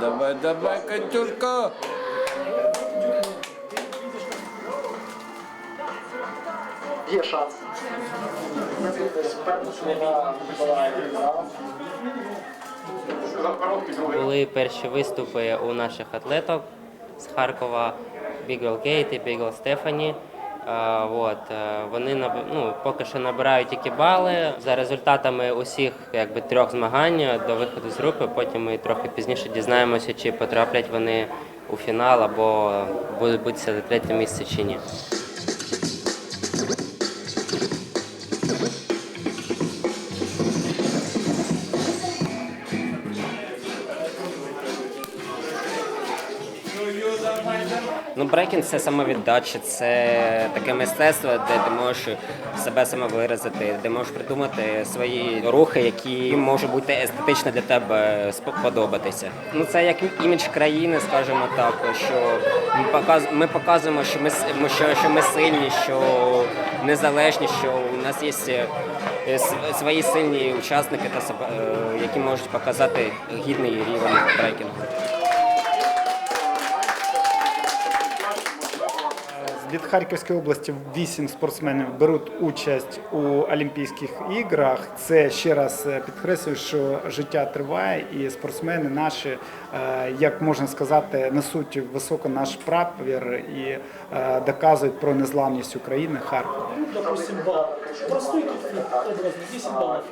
давай, давай, Катюшка. Є шанс. Були перші виступи у наших атлеток з Харкова Бігл Кейт і Бігл Стефані. Е, От, е, вони ну, поки що набирають які бали. За результатами усіх якби, трьох змагань до виходу з групи, потім ми трохи пізніше дізнаємося, чи потраплять вони у фінал або будуть битися за третє місце чи ні. Ну, брейкінг це самовіддача, це таке мистецтво, де ти можеш себе самовиразити, де можеш придумати свої рухи, які можуть бути естетично для тебе сподобатися. Ну це як імідж країни, скажімо так, що ми показ- ми показуємо, що ми що, що ми сильні, що незалежні, що у нас є е, свої сильні учасники та е, які можуть показати гідний рівень брейкінгу. Від Харківської області вісім спортсменів беруть участь у Олімпійських іграх. Це ще раз е, підкреслюю, що життя триває, і спортсмени наші, е, як можна сказати, несуть високо наш прапір і е, доказують про незламність України Харкова. Допустим, балл. Простой конфликт, образно, 10 баллов.